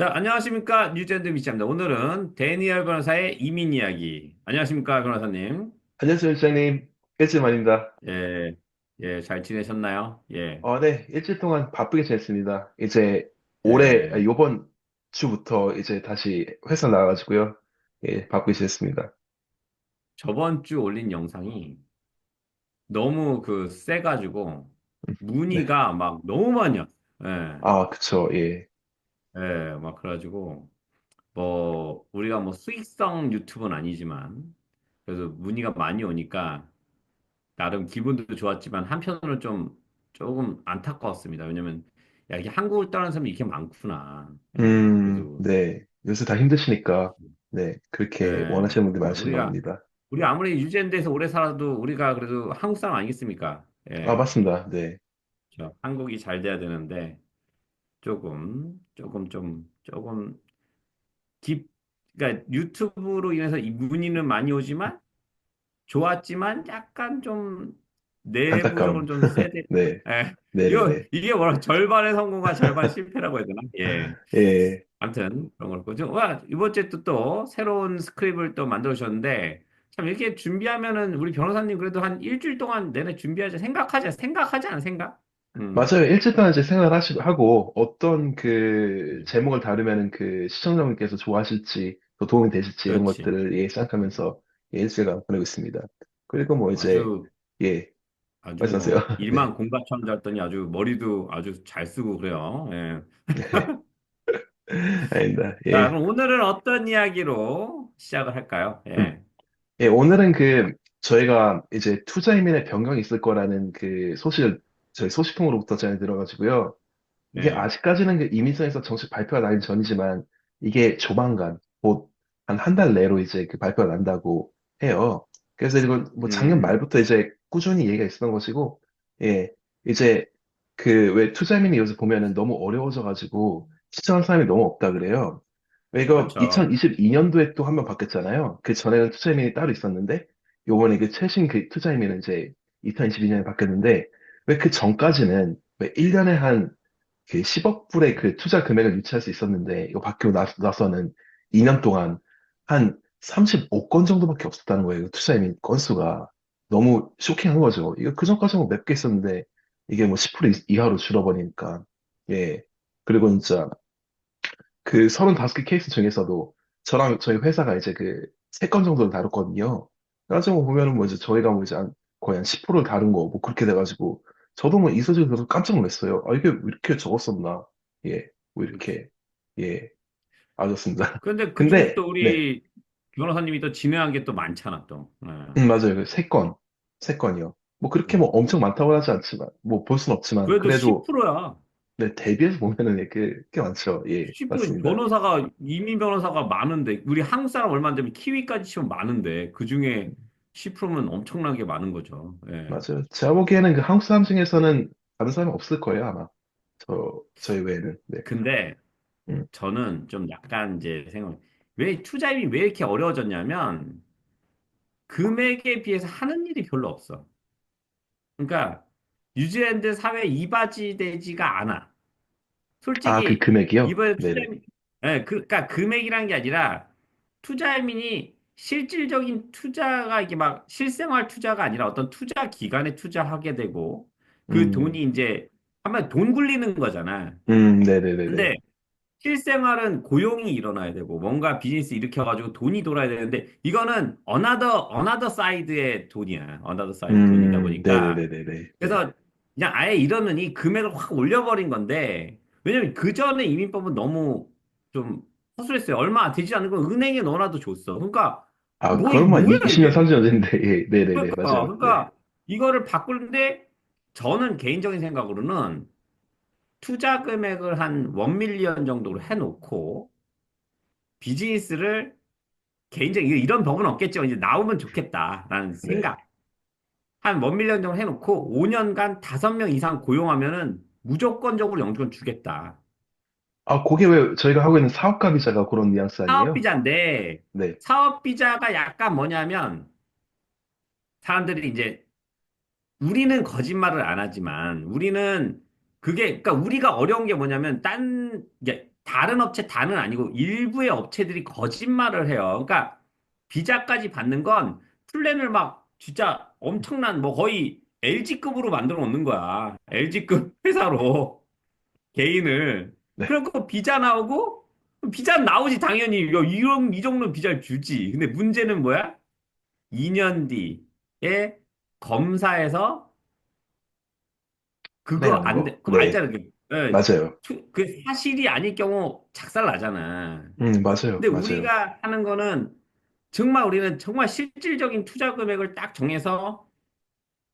자, 안녕하십니까. 뉴젠드 미치입니다. 오늘은 데니얼 변호사의 이민 이야기. 안녕하십니까, 변호사님. 안녕하세요, 시장님. 일주일 만입니다. 예, 예, 잘 지내셨나요? 예, 어, 네, 일주일 동안 바쁘게 지냈습니다. 이제 올해, 아, 예. 요번 주부터 이제 다시 회사 나와가지고요. 예, 바쁘게 지냈습니다. 저번 주 올린 영상이 너무 그 세가지고 네. 문의가 막 너무 많이 왔어요. 예, 아, 그쵸, 예. 예, 막 그래가지고 뭐 우리가 뭐 수익성 유튜브는 아니지만 그래서 문의가 많이 오니까 나름 기분도 좋았지만 한편으로는 좀 조금 안타까웠습니다. 왜냐면 야 이게 한국을 떠나는 사람이 이렇게 많구나. 예. 음, 그래서 네. 요새 다 힘드시니까, 네, 그렇게 예. 원하시는 분들 뭐 많으신 우리가 겁니다. 우리 아무리 유지엔드에서 오래 살아도 우리가 그래도 한국 사람 아니겠습니까? 아, 예. 맞습니다. 네. 저 한국이 잘 돼야 되는데 조금 조금 좀 조금 딥 그러니까 유튜브로 인해서 이 문의는 많이 오지만 좋았지만 약간 좀 내부적으로. 좀 세대. 네. 예. 이거 네네네. 이게 뭐라 절반의 성공과 절반 실패라고 해야 되나? 예. 예, 아무튼 그런 걸 보죠. 와 이번 주에 또, 또 새로운 스크립을 또 만들어 주셨는데 참 이렇게 준비하면은 우리 변호사님 그래도 한 일주일 동안 내내 준비하자 생각하자 생각하지 않아 생각? 음 맞아요. 이제 생각을 하시고, 하고, 어떤 그 음, 제목을 다루면은 그 시청자분께서 좋아하실지, 또 도움이 되실지, 이런 그렇지. 것들을 예, 생각하면서 예, 일주일간 보내고 있습니다. 그리고 뭐 이제, 아주 예, 아주 말씀하세요. 뭐 네. 일만 공과천자였더니 아주 머리도 아주 잘 쓰고 그래요. 예. 아닙니다. 자 예. 그럼 오늘은 어떤 이야기로 시작을 할까요? 음. 예. 예, 오늘은 그, 저희가 이제 투자이민의 변경이 있을 거라는 그 소식을 저희 소식통으로부터 전해 들어가지고요. 이게 예. 아직까지는 그 이민성에서 정식 발표가 나기 전이지만 이게 조만간 곧 한 한 달 내로 이제 그 발표가 난다고 해요. 그래서 이거 뭐 작년 음 말부터 이제 꾸준히 얘기가 있었던 것이고, 예, 이제 그 왜 투자민이 요새 보면은 너무 어려워져가지고 시청한 사람이 너무 없다 그래요. 왜 이거 그렇죠. 2022년도에 또 한 번 바뀌었잖아요. 그 전에는 투자민이 따로 있었는데 요번에 그 최신 그 투자민은 이제 2022년에 바뀌었는데 왜 그 전까지는 왜 1년에 한 그 10억 불의 그 투자 금액을 유치할 수 있었는데 이거 바뀌고 나, 나서는 2년 동안 한 35건 정도밖에 없었다는 거예요. 투자 이민 건수가 너무 쇼킹한 거죠. 이거 그 전까지는 몇개 있었는데 이게 뭐 10% 이- 이하로 줄어버리니까 예. 그리고 진짜 그 35개 케이스 중에서도 저랑 저희 회사가 이제 그 3건 정도를 다뤘거든요. 그래가지고 보면은 뭐 이제 저희가 뭐 이제 한 거의 한 10%를 다룬 거뭐 그렇게 돼가지고 저도 뭐이 소식을 들어서 깜짝 놀랐어요. 아, 이게 왜 이렇게 적었었나? 예. 뭐. 이렇게 예. 아졌습니다. 그런데 그 중에서 근데 또 네. 우리 변호사님이 또 진행한 게 또 많잖아 또. 예. 음, 맞아요. 그 3건. 3건이요. 뭐 그렇게 뭐 음. 엄청 많다고 하지 않지만 뭐 볼 순 없지만 그래도 그래도 10%야. 네, 대비해서 보면은 예, 꽤, 꽤 많죠. 예. 10% 맞습니다. 변호사가 이민 변호사가 많은데 우리 한국 사람 얼마 안 되면 키위까지 치면 많은데 그 중에 10%면 엄청나게 많은 거죠. 예. 맞아요. 제가 보기에는 그 한국 사람 중에서는 다른 사람은 없을 거예요, 아마. 저, 저희 외에는. 네. 근데 음. 저는 좀 약간 이제 생각 왜 투자임이 왜 이렇게 어려워졌냐면 금액에 비해서 하는 일이 별로 없어. 그러니까 뉴질랜드 사회 이바지 되지가 않아. 아, 그 솔직히 금액이요? 이번에 네네. 투자민, 예, 그, 그러니까 금액이란 게 아니라 투자민이 실질적인 투자가 이게 막 실생활 투자가 아니라 어떤 투자 기관에 투자하게 되고 그 음, 돈이 이제 하면 돈 굴리는 거잖아. 음, 네네네네. 근데 실생활은 고용이 일어나야 되고 뭔가 비즈니스 일으켜가지고 돈이 돌아야 되는데 이거는 another another side의 돈이야. another side 돈이다 음, 보니까 네네네네네. 네. 그래서 그냥 아예 이러느니 금액을 확 올려버린 건데, 왜냐면 그 전에 이민법은 너무 좀 허술했어요. 얼마 되지 않는 걸 은행에 넣어놔도 줬어. 그러니까, 아, 뭐, 그럼 한 뭐야, 20년, 이게? 30년 됐는데, 예, 네네네, 그러니까, 맞아요. 네. 그러니까, 이거를 바꾸는데, 저는 개인적인 생각으로는 투자 금액을 한 원밀리언 정도로 해놓고, 비즈니스를 개인적인, 이런 법은 없겠지만, 이제 나오면 좋겠다라는 네. 생각. 한 원밀리언 정도 해놓고 5년간 5명 이상 고용하면은 무조건적으로 영주권 주겠다. 아, 그게 왜 저희가 하고 있는 사업가 비자가 그런 뉘앙스 아니에요? 사업비자인데 네. 사업 비자가 약간 뭐냐면 사람들이 이제 우리는 거짓말을 안 하지만 우리는 그게 그러니까 우리가 어려운 게 뭐냐면 딴 이게 다른 업체 다는 아니고 일부의 업체들이 거짓말을 해요. 그러니까 비자까지 받는 건 플랜을 막 진짜 엄청난 뭐 거의 LG급으로 만들어 놓는 거야. LG급 회사로 개인을. 네, 그래갖고 비자 나오고 비자 나오지 당연히 야, 이런 이 정도 비자를 주지. 근데 문제는 뭐야? 2년 뒤에 검사에서 그거 선행하는 안 거. 돼. 그거 네, 알잖아. 그, 예, 맞아요. 투- 그 사실이 아닐 경우 작살 나잖아. 음, 맞아요. 근데 맞아요. 우리가 하는 거는 정말 우리는 정말 실질적인 투자 금액을 딱 정해서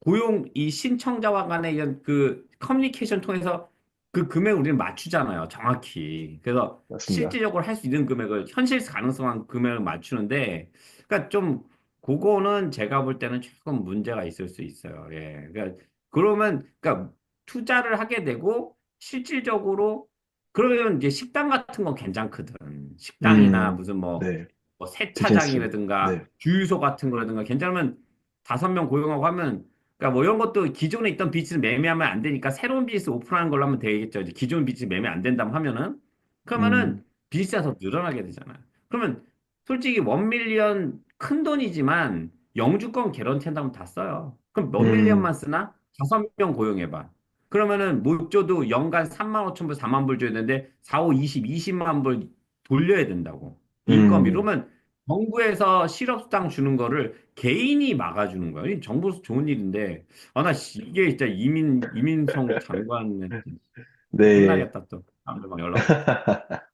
고용 이 신청자와 간의 이런 그 커뮤니케이션 통해서 그 금액을 우리는 맞추잖아요. 정확히. 그래서 맞습니다. 실질적으로 할 수 있는 금액을 현실 가능성한 금액을 맞추는데 그러니까 좀 그거는 제가 볼 때는 조금 문제가 있을 수 있어요. 예. 그러니까 그러면 그러니까 투자를 하게 되고 실질적으로 그러면 이제 식당 같은 건 괜찮거든. 식당이나 음, 무슨 뭐 네, 뭐. 세차장이라든가 네, 주유소 같은 거라든가 괜찮으면 다섯 명 고용하고 하면 그러니까 뭐 이런 것도 기존에 있던 비즈니스 매매하면 안 되니까 새로운 비즈니스 오픈하는 걸로 하면 되겠죠. 이제 기존 비즈니스 매매 안 된다면 하면은 그러면은 음, 비즈니스가 더 늘어나게 되잖아. 그러면 솔직히 원 밀리언 큰 돈이지만 영주권 개런티 한다면 다 써요. 그럼 몇 밀리언만 음, 쓰나? 다섯 명 고용해봐. 그러면은 못 줘도 연간 3만 5천 불, 4만 불 줘야 되는데 4, 5, 20, 20만 불 돌려야 된다고. 인건비. 음, 그러면 정부에서 실업수당 주는 거를 개인이 막아주는 거야. 이 정부 좋은 일인데, 아, 나 씨, 이게 진짜 이민, 이민성 장관한테 네. 혼나겠다 또. 사람들 막 연락 오고.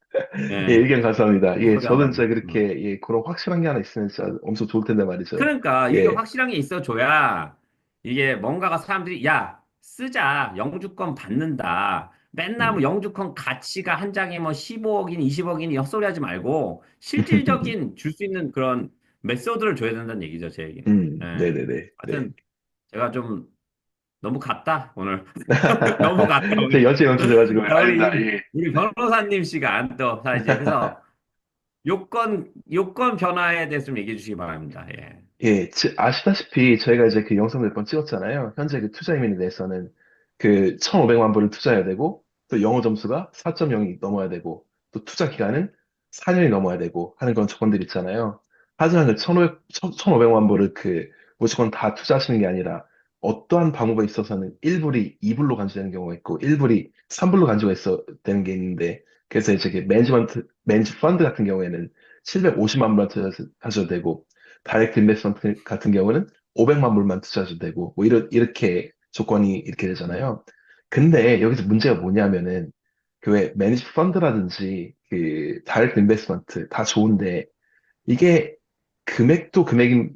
예, 예, 의견 감사합니다. 예, 소리 저는. 진짜 음. 그렇게, 예, 그런 확실한 게 하나 있으면 진짜 엄청 좋을 텐데 말이죠. 그러니까 이게 예, 확실한 게 있어줘야 이게 뭔가가 사람들이 야 쓰자 영주권 받는다 맨날 뭐 음, 영주권 가치가 한 장에 뭐 15억인 20억인 헛소리 하지 말고 실질적인 줄 수 있는 그런 메소드를 줘야 된다는 얘기죠 제 얘기는 음, 예. 네네네, 네. 하여튼 제가 좀 너무 갔다 오늘 너무 갔다 제 오늘 연출돼가지고, 자, 우리 아닙니다, 예. 우리 변호사님 시간 또 자, 이제 그래서 요건 요건 변화에 대해서 좀 얘기해 주시기 바랍니다 예. 예, 지- 아시다시피 저희가 이제 그 영상 몇 번 찍었잖아요. 현재 그 투자 이민에 대해서는 그 1,500만 불을 투자해야 되고, 또 영어 점수가 4.0이 넘어야 되고, 또 투자 기간은 4년이 넘어야 되고 하는 그런 조건들이 있잖아요. 하지만 그 1,500, 1,500만 불을 그 무조건 다 투자하시는 게 아니라 어떠한 방법에 있어서는 1불이 2불로 간주되는 경우가 있고, 1불이 3불로 간주가 있어 되는 게 있는데, 그래서 이제 그 매니지먼트, 매니지 펀드 같은 경우에는 750만 불만 투자하셔도 되고, 다이렉트 인베스트먼트 같은 경우는 500만 불만 투자해도 되고, 뭐, 이렇, 이렇게 조건이 이렇게 되잖아요. 근데 여기서 문제가 뭐냐면은, 그 왜, 매니지 펀드라든지, 그, 다이렉트 인베스트먼트 다 좋은데, 이게 금액도 금액인,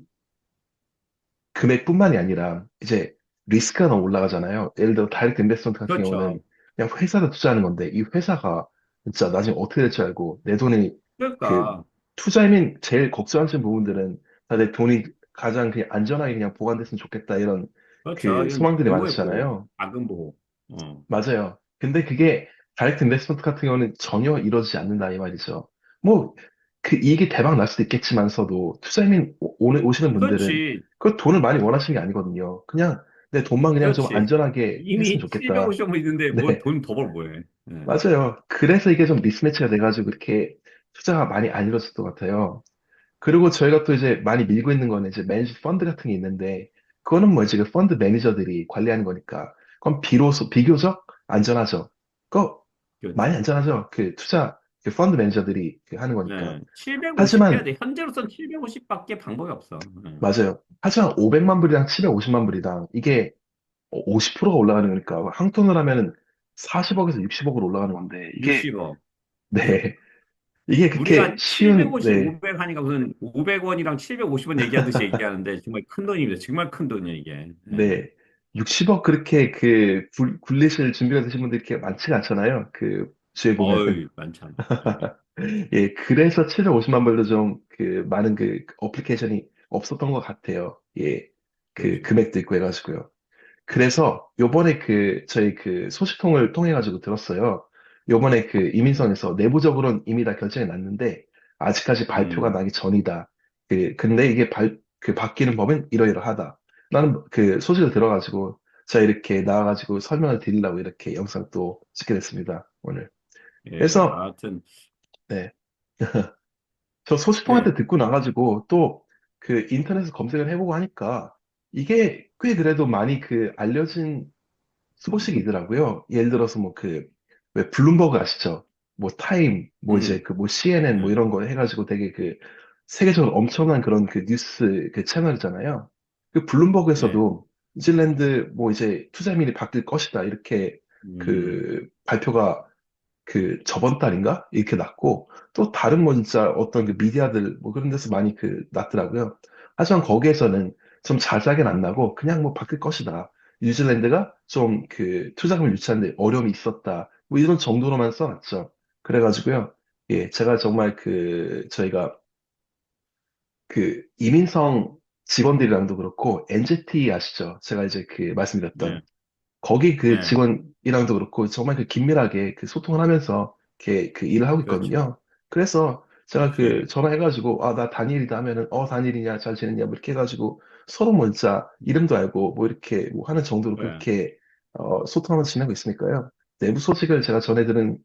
금액뿐만이 아니라, 이제 리스크가 너무 올라가잖아요. 예를 들어, 다이렉트 인베스트먼트 같은 경우는 그렇죠. 그냥 회사를 투자하는 건데, 이 회사가 진짜 나중에 어떻게 될지 알고, 내 돈이 그 그러니까 투자이민 제일 걱정하시는 부분들은 다들 돈이 가장 그냥 안전하게 그냥 보관됐으면 좋겠다 이런 그렇죠. 그 소망들이 보호, 많으시잖아요. 자금 보호. 어, 맞아요. 근데 그게 다이렉트 인베스트먼트 같은 경우는 전혀 이루어지지 않는다 이 말이죠. 뭐 그 이익이 대박 날 수도 있겠지만서도 오- 오늘 오시는 분들은 그렇지, 그 돈을 많이 원하시는 게 아니거든요. 그냥 내 돈만 그냥 좀 그렇지. 안전하게 했으면 이미 좋겠다. 750억 있는데 뭘 네. 돈더 벌어 뭐해? 예. 맞아요. 그래서 이게 좀 미스매치가 돼가지고 이렇게 투자가 많이 안 이루어질 것 같아요. 그리고 저희가 또 이제 많이 밀고 있는 거는 이제 매니지 펀드 같은 게 있는데, 그거는 뭐 이제 그 펀드 매니저들이 관리하는 거니까, 그건 비로소, 비교적 안전하죠. 그거 많이 그렇지. 안전하죠. 그 투자, 그 펀드 매니저들이 그 하는 거니까. 예. 750 해야 하지만, 돼. 현재로선 750밖에 방법이 없어. 예. 맞아요. 하지만 500만 불이랑 750만 불이랑 이게 50%가 올라가는 거니까, 한 톤을 하면은 40억에서 60억으로 올라가는 건데, 이게, 60억. 네. 이게 그렇게 우리가 쉬운, 750, 네. 500 하니까 무슨 500원이랑 750원 얘기하듯이 얘기하는데 정말 큰 돈입니다. 정말 큰 돈이야, 이게. 예. 네. 60억 그렇게 그 굴, 굴리실 준비가 되신 분들이 이렇게 많지가 않잖아요. 그 주에 보면은. 어이, 많잖아. 예. 예, 그래서 750만 불도 좀 그 많은 그 어플리케이션이 없었던 것 같아요. 예. 그 그렇죠. 금액도 있고 해가지고요. 그래서 요번에 그 저희 그 소식통을 통해 가지고 들었어요. 요번에 그 이민성에서 내부적으로는 이미 다 결정이 났는데 아직까지 발표가 음, 나기 전이다. 그 근데 이게 발, 그 바뀌는 법은 이러이러하다. 나는 그 소식을 들어가지고 제가 이렇게 나와가지고 설명을 드리려고 이렇게 영상 또 찍게 됐습니다. 오늘. 예, 그래서, 하여튼, 네. 저 소식통한테 네, 듣고 나가지고 또 그 인터넷에서 검색을 해보고 하니까 이게 꽤 그래도 많이 그 알려진 소식이더라고요. 예를 들어서 뭐 그, 왜 블룸버그 아시죠? 뭐 타임, 뭐 이제 음, 그 뭐 CNN 뭐 네, 이런 거 해가지고 되게 그 세계적으로 엄청난 그런 그 뉴스 그 채널이잖아요. 그 네, 블룸버그에서도 뉴질랜드 뭐 이제 투자민이 바뀔 것이다 이렇게 음, 그 발표가 그 저번 달인가? 이렇게 났고, 또 다른 뭐 진짜 어떤 그 미디어들 뭐 그런 데서 많이 그 났더라고요. 하지만 거기에서는 좀 자세하게는 안 나고 그냥 뭐 바뀔 것이다. 뉴질랜드가 좀 그 투자금을 유치하는데 어려움이 있었다. 뭐 이런 정도로만 써놨죠. 그래가지고요. 예, 제가 정말 그 저희가 그 이민성 직원들이랑도 그렇고 NGT 아시죠? 제가 이제 그 말씀드렸던 네, 거기 그 네, 직원이랑도 그렇고 정말 그 긴밀하게 그 소통을 하면서 이렇게 그 일을 하고 그렇죠. 있거든요. 그래서 제가 그 그렇지. 전화해가지고 아나 다니엘이다 하면은 어 다니엘이냐 잘 지냈냐 뭐 이렇게 해가지고 서로 뭐 진짜 이름도 알고 뭐 이렇게 뭐 하는 정도로 네. 그렇게 어 소통하면서 지내고 있으니까요. 내부 소식을 제가 전해들은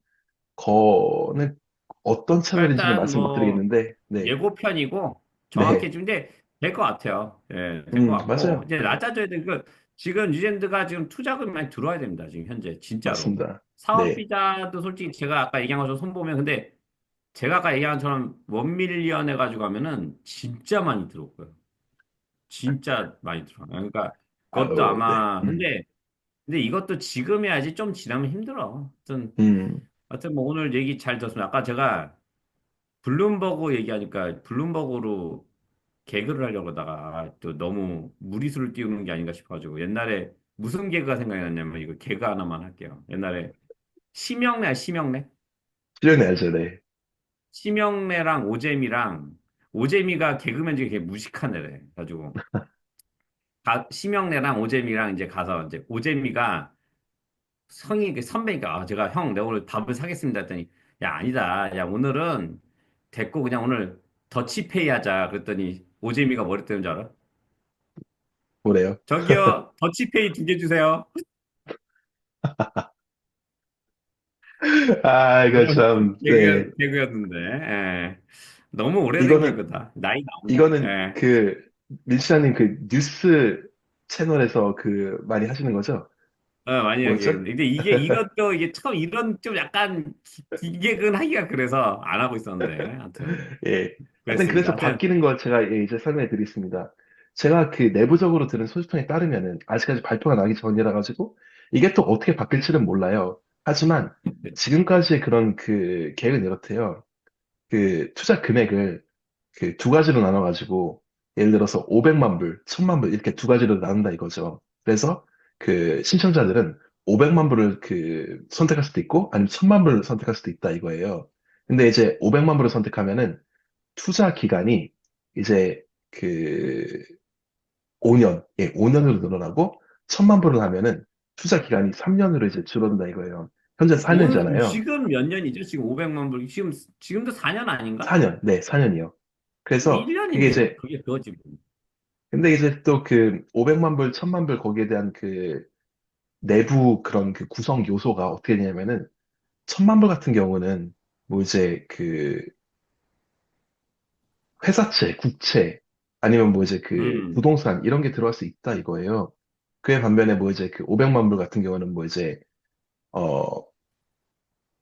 거는 어떤 일단 말씀 못 뭐, 드리겠는데 네, 예고편이고, 네, 정확히 준데 될 것 같아요. 예, 될 것 음 같고, 맞아요. 이제 네, 낮아져야 돼. 그, 지금 뉴젠드가 지금 투자금이 많이 들어와야 됩니다. 지금 현재, 진짜로. 맞습니다. 네, 사업비자도 솔직히 제가 아까 얘기한 것처럼 손보면, 근데 제가 아까 얘기한 것처럼 원밀리언 해가지고 하면은 진짜 많이 들어올 거예요. 진짜 많이 들어요. 그러니까 그것도 아우 네, 아마 음, 근데 근데 이것도 지금 해야지 좀 지나면 힘들어. 하여튼 음 하여튼 뭐 오늘 얘기 잘 들었습니다. 아까 제가 블룸버그 얘기하니까 블룸버그로 개그를 하려고 하다가 또 너무 무리수를 띄우는 게 아닌가 싶어가지고 옛날에 무슨 개그가 생각이 났냐면 이거 개그 하나만 할게요. 옛날에 심영래 심영래 실현해 야죠 네. 심영래랑 오재미랑 오재미가 개그맨 중에 되게 무식한 애래. 가지고 가, 심영래랑 오재미랑 이제 가서 이제 오재미가 성이 그 선배니까 아, 제가 형 내가 오늘 밥을 사겠습니다 했더니 야 아니다 야 오늘은 됐고 그냥 오늘 더치페이 하자 그랬더니 오재미가 뭐랬다는 줄 알아? 뭐래요? 저기요 더치페이 두 개 주세요 아, 이거 참, 네. 개그, 개그였는데 예. 너무 오래된 이거는, 개그다 나이 나오네 이거는 예. 그, 민수장님 그 뉴스 채널에서 그 많이 하시는 거죠? 어, 많이 뭐였죠? 하겠는데 근데 이게 이것도 이게 처음 이런 좀 약간 기, 기계근 하기가 그래서 안 하고 있었는데 하여튼 예. 하여튼 그랬습니다 그래서 하여튼 바뀌는 거 제가 예, 이제 설명해 드리겠습니다. 제가 그 내부적으로 들은 소식통에 따르면은 아직까지 발표가 나기 전이라 가지고 이게 또 어떻게 바뀔지는 몰라요. 하지만 지금까지의 그런 그 계획은 이렇대요. 그 투자 금액을 그 두 가지로 나눠 가지고 예를 들어서 500만 불, 1000만 불 이렇게 두 가지로 나눈다 이거죠. 그래서 그 신청자들은 500만 불을 그 선택할 수도 있고 아니면 1000만 불을 선택할 수도 있다 이거예요. 근데 이제 500만 불을 선택하면은 투자 기간이 이제 그 5년, 예, 5년으로 늘어나고 1000만 불을 하면은 투자 기간이 3년으로 이제 줄어든다 이거예요. 현재 오, 4년이잖아요. 지금 몇 년이죠? 지금 500만 불. 지금, 지금도 4년 아닌가? 4년, 네, 4년이요. 그래서 그게 1년인데, 이제 그게 그거지. 뭐. 근데 이제 또 그 500만 불, 1000만 불 거기에 대한 그 내부 그런 그 구성 요소가 어떻게 되냐면은 1000만 불 같은 경우는 뭐 이제 그 회사채, 국채 아니면 뭐 이제 그 음, 부동산 이런 게 들어갈 수 있다 이거예요. 그에 반면에 뭐 이제 그 500만 불 같은 경우는 뭐 이제 어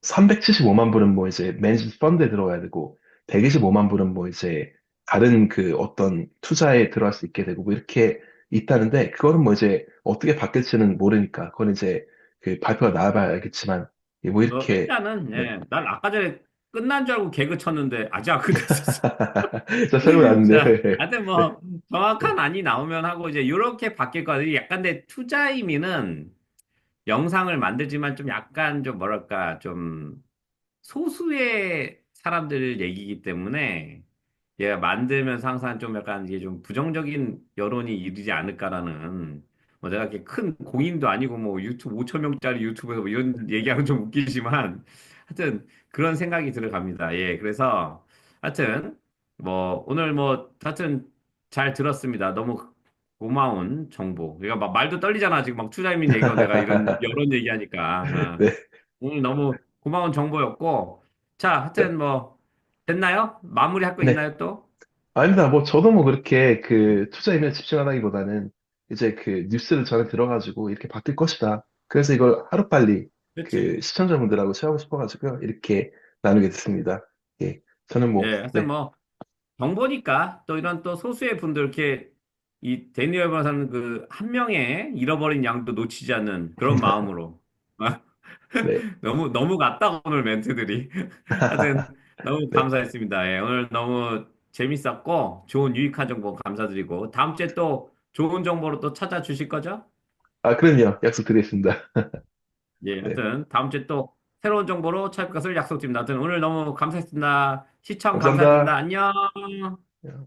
375만 불은 뭐 이제 매니지 펀드에 들어가야 되고 125만 불은 뭐 이제 다른 그 어떤 투자에 들어갈 수 있게 되고 뭐 이렇게 있다는데 그거는 뭐 이제 어떻게 바뀔지는 모르니까 그건 이제 그 발표가 나와봐야 알겠지만 예, 뭐 어, 이렇게 일단은, 네. 예, 난 아까 전에 끝난 줄 알고 개그 쳤는데, 아직 안 끝났었어. 자 설명 자, 나는데 하여튼 네. 뭐, 정확한 안이 나오면 하고, 이제, 이렇게 바뀔 거같요 약간 내 투자 의미는 영상을 만들지만 좀 약간 좀 뭐랄까, 좀 소수의 사람들 얘기이기 때문에, 얘가 만들면서 항상 좀 약간 이게 좀 부정적인 여론이 일지 않을까라는 뭐 내가 이렇게 큰 공인도 아니고 뭐 유튜브 5천 명짜리 유튜브에서 뭐 이런 얘기하면 좀 웃기지만 하여튼 그런 생각이 들어갑니다. 예, 그래서 하여튼 뭐 오늘 뭐 하여튼 잘 들었습니다. 너무 고마운 정보. 그러니까 막 말도 떨리잖아. 지금 막 투자민 얘기하고 내가 이런 여론 얘기하니까. 아, 네. 오늘 너무 고마운 정보였고, 자, 네. 하여튼 뭐, 됐나요? 마무리할 거 네. 있나요, 또? 아닙니다. 뭐, 저도 뭐 그렇게 그 투자임에 집중하다기보다는 이제 그 뉴스를 전에 들어가지고 이렇게 바뀔 것이다. 그래서 이걸 하루빨리 그렇지. 그 시청자분들하고 쉐어하고 싶어가지고요. 이렇게 나누게 됐습니다. 예. 저는 뭐, 예, 하여튼 네. 뭐, 정보니까 또 이런 또 소수의 분들 이렇게 이 데니얼 변호사는 그 한 명의 잃어버린 양도 놓치지 않는 그런 마음으로 네. 너무 너무 같다 오늘 멘트들이 하여튼 너무 네. 감사했습니다. 예, 오늘 너무 재밌었고 좋은 유익한 정보 감사드리고 다음 주에 또 좋은 정보로 또 찾아주실 거죠? 아, 그럼요. 약속드리겠습니다. 예, 네. 하여튼 다음 주에 또 새로운 정보로 찾을 것을 약속드립니다. 하여튼 오늘 너무 감사했습니다. 시청 감사드립니다. 감사합니다. 안녕.